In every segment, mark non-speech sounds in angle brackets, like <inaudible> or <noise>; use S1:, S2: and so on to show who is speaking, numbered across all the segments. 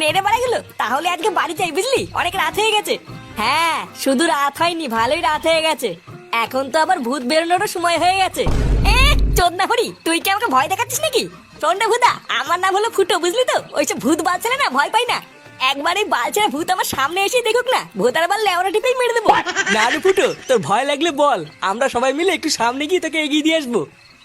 S1: নেড়ে বাড়া গেল? তাহলে আজকে বাড়ি যাই বুঝলি? অনেক রাত হয়ে গেছে। হ্যাঁ শুধু রাত হয়নি ভালোই রাত হয়ে গেছে। এখন তো আবার ভূত বেরোনোরও সময় হয়ে গেছে। এ চোদনা হরি তুই কি আমাকে ভয় দেখাচ্ছিস নাকি? চন্ডা ভূতা আমার নাম হলো ফুটো বুঝলি তো? ওইসব ভূত না ভয় পাই না। একবার এই বালছেরা ভূত আমার সামনে এসে দেখুক না ভূতার বার লেওরা টিপেই মেরে দেবো।
S2: না রে ফুটো তোর ভয় লাগলে বল আমরা সবাই মিলে একটু সামনে গিয়ে তোকে এগিয়ে দিয়ে আসব।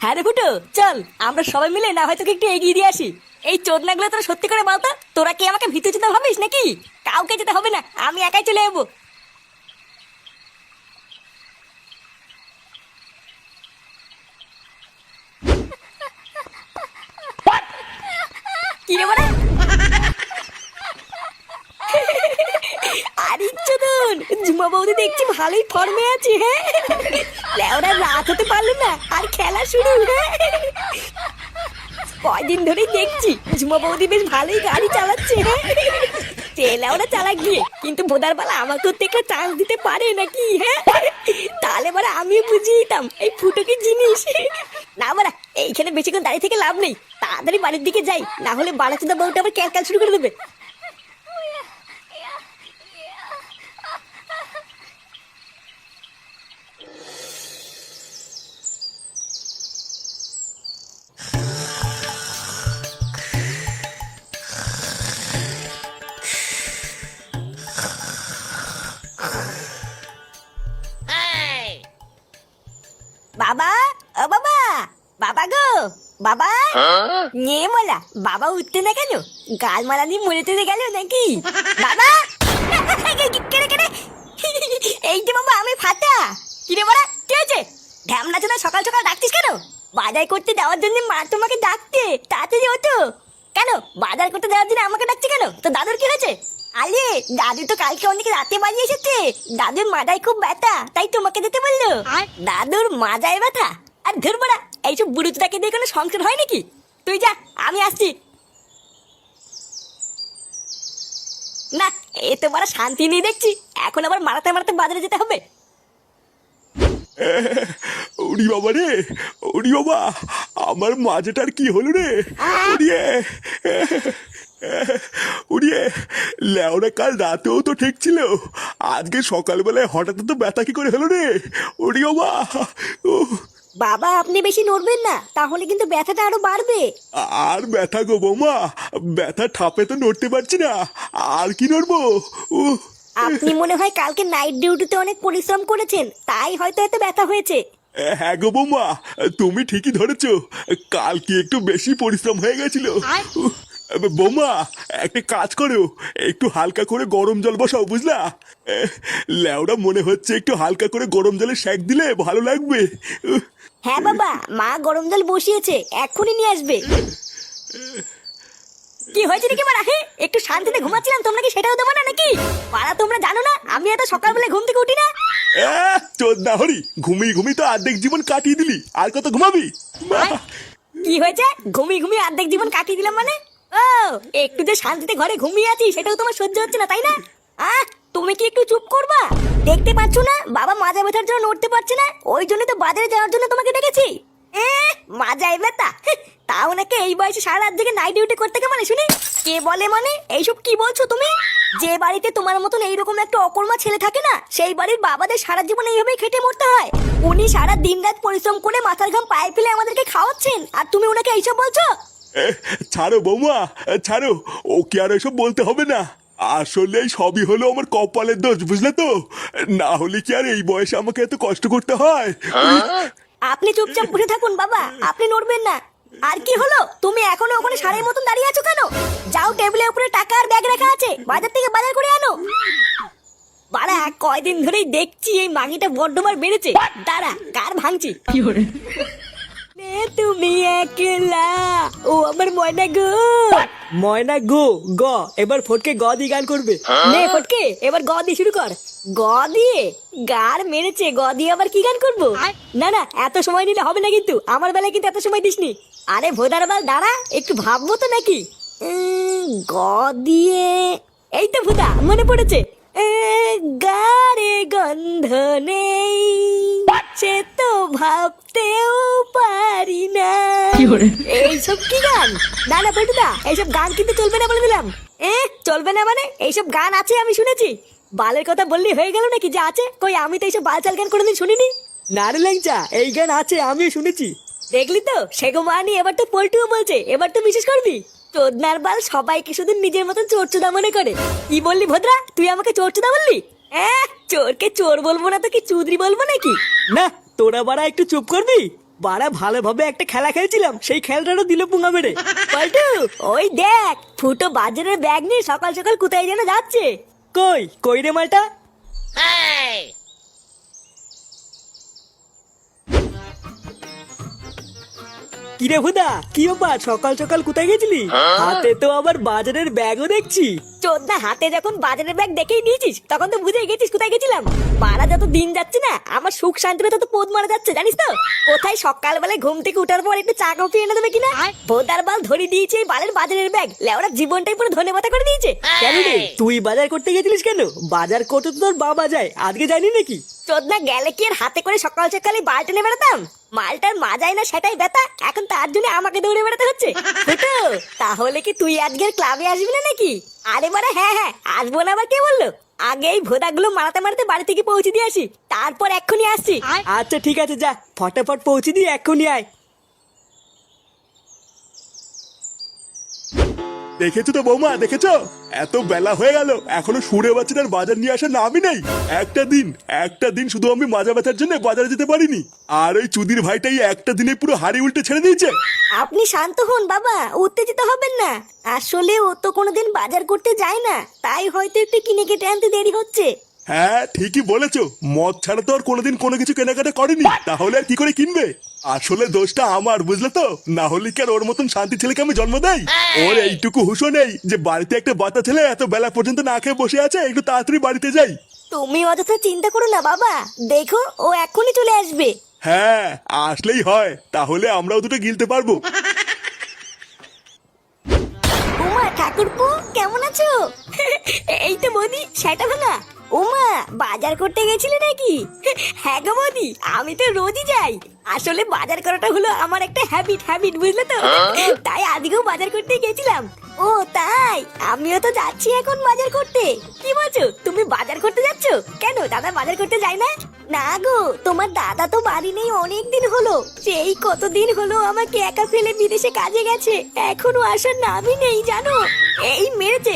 S1: হ্যাঁ রে ফুটো চল আমরা সবাই মিলে না হয় তোকে একটু এগিয়ে দিয়ে আসি। এই চোদনাগুলো তোরা সত্যি করে বলতো? তোরা কি আমাকে ভিতরে যেতে ভাবিস নাকি? কাউকে যেতে হবে না, আমি একাই চলে যাব। কি রে বড়া? বৌদি দেখছি ভালোই ফর্মে আছে হ্যাঁ? লেওরা রাত হতে পারল না, আর খেলা শুরু হ্যাঁ? কয়দিন ধরেই দেখছি। ঝুমা বৌদি বেশ ভালোই গাড়ি চালাচ্ছে চেলা ওরা চালাক গিয়ে কিন্তু বোধার বেলা আমাকেও তো একটা চান্স দিতে পারে নাকি হ্যাঁ? তাহলে বলে আমিও বুঝিয়ে দিতাম এই ফুটো কি জিনিস। না বলা এইখানে বেশিক্ষণ দাঁড়িয়ে থেকে লাভ নেই। তাড়াতাড়ি বাড়ির দিকে যাই। না হলে বাড়াচোদা বউটা আবার ক্যালকাল শুরু করে দেবে। বাবা ও বাবা বাবা গো বাবা। নিয়ে মোলা বাবা উঠতে না কেন? গাল মালা দিয়ে মরে টরে গেল নাকি? বাবা! কেড়ে কেড়ে এই যে বাবা আমি ফাটা। কিরে বলা কি হয়েছে? ঢ্যামনা চোদা সকাল সকাল ডাকতিস কেন? বাজার করতে দেওয়ার জন্য মা তোমাকে ডাকতে তাড়াতাড়ি ওঠো। কেন? বাজার করতে দেওয়ার জন্য আমাকে ডাকছে কেন? তো দাদুর কি হয়েছে? আরে দাদু তো কালকে অনেক রাতে বাড়ি এসেছে। দাদুর মাথায় খুব ব্যথা তাই তোমাকে দিতে বলল। দাদুর মাজায় ব্যথা? আর ধর বড়া এইসব বুড়ুটাকে দিয়ে কোনো সংসার হয় নাকি? তুই যা আমি আসছি। না এ তো বড় শান্তি নেই দেখছি। এখন আবার মারাতে মারাতে বাজারে যেতে হবে।
S3: ওরি বাবা রে ওরি বাবা আমার মাজাটার কি হলো রে? উড়িয়ে লেওরা কাল রাতেও তো ঠিক ছিল। আজকে সকালবেলায় হঠাৎ তো ব্যথা কি করে হলো রে? ওরি বাবা উহ,
S1: বাবা আপনি বেশি নড়বেন না তাহলে কিন্তু ব্যথাটা আরও বাড়বে।
S3: আর ব্যথা গো বৌমা ব্যথা ঠাপে তো নড়তে পারছি না আর কি নড়বো? উহ
S1: আপনি মনে হয় কালকে নাইট ডিউটিতে অনেক পরিশ্রম করেছেন তাই হয়তো এত ব্যথা হয়েছে।
S3: হ্যাঁ গো বৌমা তুমি ঠিকই ধরেছো কাল কি একটু বেশি পরিশ্রম হয়ে গেছিল। বৌমা একটা কাজ করো। একটু হালকা করে গরম জল বসাও বুঝলা? এহ, ল্যাওড়া মনে হচ্ছে একটু হালকা করে গরম জলে সেক দিলে ভালো লাগবে।
S1: হ্যাঁ বাবা মা গরম জল বসিয়েছে এক্ষুনি নিয়ে আসবে। কি হয়েছে নাকি মারা? একটু শান্তিতে ঘুমাচ্ছিলাম তোমরা কি সেটাও দেবো না নাকি? পাড়া তোমরা জানো না আমি এত সকালবেলা ঘুম থেকে উঠি না।
S3: আহ, না হরি ঘুমিয়ে ঘুমিয়ে তো অর্ধেক জীবন কাটিয়ে দিলি আর কত ঘুমাবি?
S1: কি হয়েছে? ঘুমিয়ে ঘুমিয়ে অর্ধেক জীবন কাটিয়ে দিলাম মানে? ও, একটু যে শান্তিতে ঘরে ঘুমিয়ে আছি, সেটাও তোমার সহ্য হচ্ছে না, তাই না? আহ, তুমি কি একটু চুপ করবা? দেখতে পাচ্ছ না, বাবা মাজা ব্যথার জন্য নড়তে পারছে না, ওই জন্য তো বাজারে যাওয়ার জন্য তোমাকে ডেকেছি। এ মাজায় ব্যথা। তাও নাকি এই বয়সে সারা রাত থেকে নাইট ডিউটি করতে কে মানে শুনি? কে বলে মানে? এইসব কি বলছো তুমি? যে বাড়িতে তোমার মতন এইরকম একটা অকর্মা ছেলে থাকে না, সেই বাড়ির বাবাদের সারা জীবন এইভাবেই খেটে মরতে হয়। উনি সারা দিন রাত পরিশ্রম করে মাথার ঘাম পায়ে ফেলে আমাদেরকে খাওয়াচ্ছেন, আর তুমি ওনাকে এইসব বলছো?
S3: ছাড়ো বৌমা ছাড়ো। ওকে আর এসব বলতে হবে না। আসলে সবই হলো আমার কপালের দোষ বুঝলে তো? না হলে কি আর এই বয়সে আমাকে এত কষ্ট করতে হয়?
S1: আপনি চুপচাপ বসে থাকুন বাবা। আপনি নড়বেন না। আর কি হলো? তুমি এখনও ওখানে সারের মতন দাঁড়িয়ে আছো কেন? যাও টেবিলের উপরে টাকা আর ব্যাগ রাখা আছে। বাজার থেকে বাজার করে আনো। বাড়া কয়দিন ধরেই দেখছি এই মাগিটা বড্ডবার বেড়েছে। দাঁড়া কার ভাঙছি? নে তুমি একলা। ও আমার ময়না গো।
S2: ময়না গো গ। এবার ফটকে গ দিয়ে গান করবে।
S1: নে ফটকে এবার গ দিয়ে শুরু কর। গ দিয়ে? গার মেরেছে গ দিয়ে আবার কি গান করব? না না এত সময় নিলে হবে না কিন্তু। আমার বেলায় কিন্তু এত সময় দিসনি। আরে ভোদার বাল দাঁড়া একটু ভাববো তো নাকি। গ দিয়ে। এই তো ভুদা মনে পড়েছে। গারে গন্ধ নেই। সে তো ভাবতেও পারি না। এইসব কি গান? না না পল্টুদা এইসব গান কিন্তু চলবে না বলে দিলাম। এ চলবে না মানে? এইসব গান আছে আমি শুনেছি। বালের কথা বললি হয়ে গেল নাকি? যে আছে কই আমি তো এইসব বালচাল গান কোনোদিন শুনিনি।
S2: না রে ল্যাংচা এই গান আছে আমিও শুনেছি।
S1: দেখলি তো? সেগো মানি এবার তো পল্টুও বলছে এবার তো বিশেষ করবি? চোদনার বাল সবাইকে শুধু নিজের মতন চোরচুদা মনে করে। কি বললি ভদ্রা? তুই আমাকে চোরচুদা বললি? হ্যাঁ চোরকে চোর বলব না তো কি চুদরি বলব নাকি?
S2: না তোরা বাড়া একটু চুপ করবি। বাড়া ভালোভাবে একটা খেলা খেলছিলাম সেই খেলাটারও দিল পুঙ্গা মেরে
S1: পল্টু ওই দেখ ফুটো বাজারের ব্যাগ নিয়ে সকাল সকাল কোথায় যেন যাচ্ছে।
S2: কই কই রে মালটা? কিরে হুদা কি ব্যাপার? সকাল সকাল কোথায় গেছিলি? হাতে তো আবার বাজারের ব্যাগও দেখছি।
S1: চোদ্দা হাতে যখন বাজারের ব্যাগ দেখেই নিয়েছিস তখন তো বুঝে গেছিস কোথায় গেছিলাম। যত দিন যাচ্ছে না আমার সুখ শান্তিতে তত পোদ মারা যাচ্ছে জানিস তো? কোথায় সকালবেলায় ঘুম থেকে উঠার পর একটু চা কফি এনে দেবে কিনা? ভোদার বাল ধরে দিয়েছে এই বালের বাজারের ব্যাগ লেওরা জীবনটাই পুরো ধনে মাথা করে দিয়েছে।
S2: কেন রে তুই বাজার করতে গেছিলিস কেন? বাজার করতে তো তোর বাবা যায় আজকে জানি নাকি?
S1: চোদ্দা গেলে কি আর হাতে করে সকাল সকালে বাল টেনে বেড়াতাম? মালটার মাজাই না সেটাই ব্যথা। এখন তার জন্য আমাকে দৌড়ে বেড়াতে হচ্ছে। তাহলে কি তুই আজকের ক্লাবে আসবি না নাকি? আরে মানে হ্যাঁ হ্যাঁ আসব না আবার কে বলল? আগে এই ভোদাগুলো মারাতে মারাতে বাড়ি থেকে পৌঁছে দিয়ে আসি। তারপর এক্ষুনি আসছি।
S2: আচ্ছা ঠিক আছে যা ফটাফট পৌঁছে দিয়ে এক্ষুনি আয়।
S3: দেখেছ তো বৌমা, দেখেছ? এত বেলা হয়ে গেল, এখনও সুরে বাচ্চাটার বাজার নিয়ে আসার নামই নেই। একটা দিন একটা দিন শুধু আমি মাজা ব্যথার জন্য বাজারে যেতে পারিনি। আর ওই চুদির ভাইটাই একটা দিনে পুরো হাড়ি উল্টে ছেড়ে দিয়েছে।
S1: আপনি শান্ত হন বাবা, উত্তেজিত হবেন না। আসলে ও তো কোনোদিন বাজার করতে যায় না, তাই হয়তো একটু কিনে কেটে আনতে দেরি হচ্ছে।
S3: হ্যাঁ ঠিকই বলেছ। মদ ছাড়া তো আর কোনোদিন কোনো কিছু কেনাকাটা করেনি। তাহলে আর কি করে কিনবে? আসলে দোষটা আমার বুঝলে তো? না হলে কি আর ওর মতন শান্তি ছেলেকে আমি জন্ম দেই? ওর এইটুকু হুশো নেই যে বাড়িতে একটা বাচ্চা ছেলে এত বেলা পর্যন্ত না খেয়ে বসে আছে একটু তাড়াতাড়ি বাড়িতে যাই।
S1: তুমি অযথা চিন্তা করো না বাবা। দেখো ও এখনই চলে আসবে।
S3: হ্যাঁ আসলেই হয়। তাহলে আমরাও দুটো গিলতে পারব।
S1: উমা ঠাকুরপো কেমন আছো? <laughs> এই তো বৌদি সেটা ভাঙা। উমা, বাজার করতে গেছিলে নাকি? হ্যাঁ গো বৌদি, আমি তো রোজই যাই। আসলে বাজার করাটা হলো আমার একটা হ্যাবিট হ্যাবিট বুঝলে তো? তাই আদিকেও বাজার করতে গেছিলাম। ও, তাই? আমিও তো যাচ্ছি এখন বাজার করতে। কি বলছো? তুমি বাজার করতে যাচ্ছ কেন দাদা বাজার করতে যায় না? না গো তোমার দাদা তো বাড়ি নেই অনেক দিন হলো। সেই কতদিন হলো আমাকে একা ফেলে বিদেশে কাজে গেছে। এখনও আসার নামই নেই জানো? এই মেরেছে।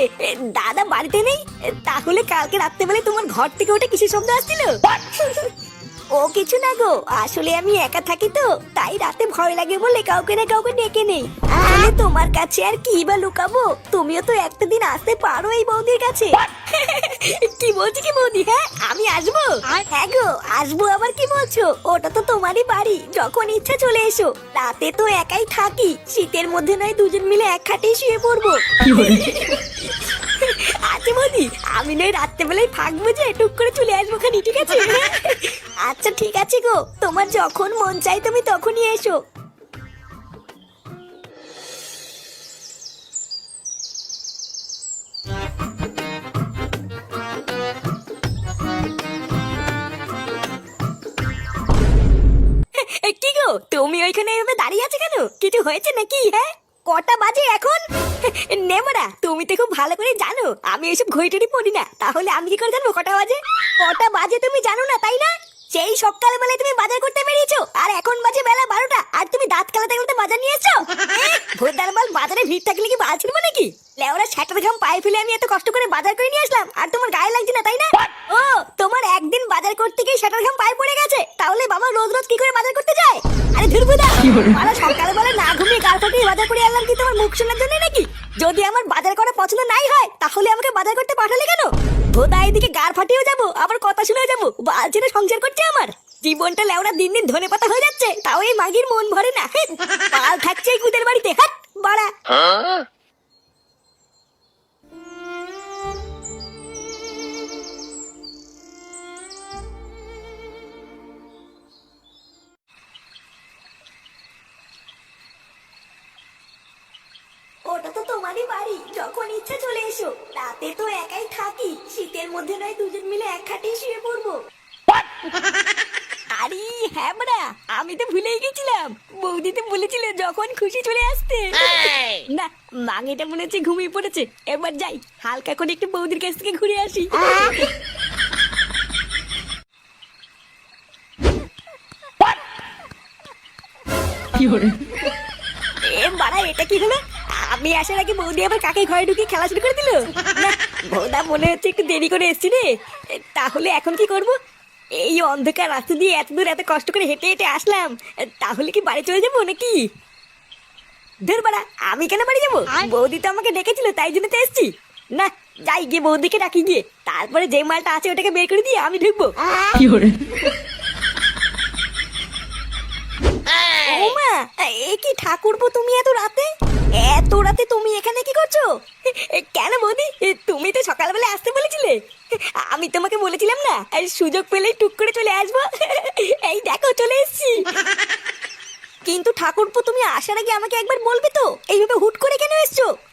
S1: দাদা বাড়িতে নেই? তাহলে কালকে রাত্রেবেলায় তোমার ঘর থেকে ওটা কিসের শব্দ আসছিল? <laughs> ও কিছু না গো আসলে আমি একা থাকি তো তাই রাতে ভয় লাগে বলে কাউকে না কাউকে ডেকে নেই। আসলে তোমার কাছে আর কি বা লুকাবো? তুমিও তো একটা দিন আসতে পারো এই বৌদির কাছে। <laughs> কি বলছি কি বৌদি হ্যাঁ? আমি আসব? হ্যাঁ গো আসব আবার কি বলছো? ওটা তো তোমারই বাড়ি যখন ইচ্ছা চলে এসো। রাতে তো একাই থাকি শীতের মধ্যে নয় দুজন মিলে এক খাটেই শুয়ে পড়ব। <laughs> আচ্ছা বৌদি আমি নয় রাত্রেবেলায় থাকব যে টুক করে চলে আসব খানি ঠিক আছে? <laughs> আচ্ছা ঠিক আছে গো। তোমার যখন মন চাই তুমি তখনই এসো। কি গো, তুমি ওইখানে এভাবে দাঁড়িয়ে আছো কেন? কিছু হয়েছে নাকি হ্যাঁ? কটা বাজে এখন? নেমরা তুমি তো খুব ভালো করে জানো, আমি এসব ঘড়িটড়ি পড়ি না। তাহলে আমি কি করে জানব কটা বাজে? কটা বাজে তুমি জানো না, তাই না? সেই সকালবেলায় তুমি বাজার করতে বেরিয়েছো? আর এখন বাজে বেলা বারোটা আর তুমি দাঁত কালাতে কালাতে বাজার নিয়ে এসছো? ভোরদার বাল বাজারে ভিড় থাকলে কি ছিড়বো নাকি? লেওরা ঘাম পায়ে ফেলে আমি এত কষ্ট করে বাজার করে নিয়ে আসলাম আর তোমার গায়ে লাগছে না তাই না? ও তোমার একদিন বাজার করতে গিয়ে স্যাটার ঘাম পায়ে পড়ে গেছে তাহলে বাবা রোজ রোজ কি করে বাজার করতে যায়? আরে ধুরবুদা মারা সকালবেলা না ঘুমিয়ে গাল ফাটিয়ে বাজার করে আনলাম কি তোমার মুখ শোনার জন্য নাকি? যদি আমার বাজার করা পছন্দ নাই হয় তাহলে আমাকে বাজার করতে পাঠালে কেন? ভোদা এদিকে গার ফাটিয়েও যাব, আবার কথা শুনে যাব। বালছেনে সংসার করছে আমার। জীবনটা লেওড়া দিন দিন ধনে পাতা হয়ে যাচ্ছে, তাও এই মাগির মন ভরে না। পাল থাকছে এই কুদের বাড়িতে, হাট, বাড়া। মধ্যে নয় দুজন মিলে এক খাটে শুয়ে পড়ব। আরে হ্যাঁ বড়া আমি তো ভুলেই গেছিলাম। বৌদি তো বলেছিল যখন খুশি চলে আসতে। না মাঙেটা মনে হচ্ছে ঘুমিয়ে পড়েছে। এবার যাই হালকা করে একটু বৌদির কাছ থেকে ঘুরে আসি। এ বাড়া এটা কি হলো? আমি আসার আগে বৌদি আবার কাকে ঘরে ঢুকে খেলা শুরু করে দিল? না বৌদা মনে হচ্ছে একটু দেরি করে এসছি রে। তাহলে এখন কি করব? এই অন্ধকার রাস্তা দিয়ে এত দূর এত কষ্ট করে হেঁটে হেঁটে আসলাম। তাহলে কি বাড়ি চলে যাব নাকি? ধরবাড়া আমি কেন বাড়ি যাব? বৌদি তো আমাকে ডেকেছিল তাই জন্য তো এসছি। না যাই গিয়ে বৌদিকে ডাকি গিয়ে। তারপরে যে মালটা আছে ওটাকে বের করে দিয়ে আমি ঢুকবো। ওমা এ কি ঠাকুরপো তুমি এত রাতে? এত রাতে তুমি এখানে কি করছ? কেন বৌদি? তুমি তো সকালবেলা আসতে বলেছিলে। আমি তোমাকে বলেছিলাম না, সুযোগ পেলেই টুক করে চলে আসব। এই দেখো, চলে এসেছি। কিন্তু ঠাকুরপো, তুমি আসার আগে আমাকে একবার বলবে তো? এইভাবে হুট করে কেন এসছো?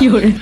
S4: 有人.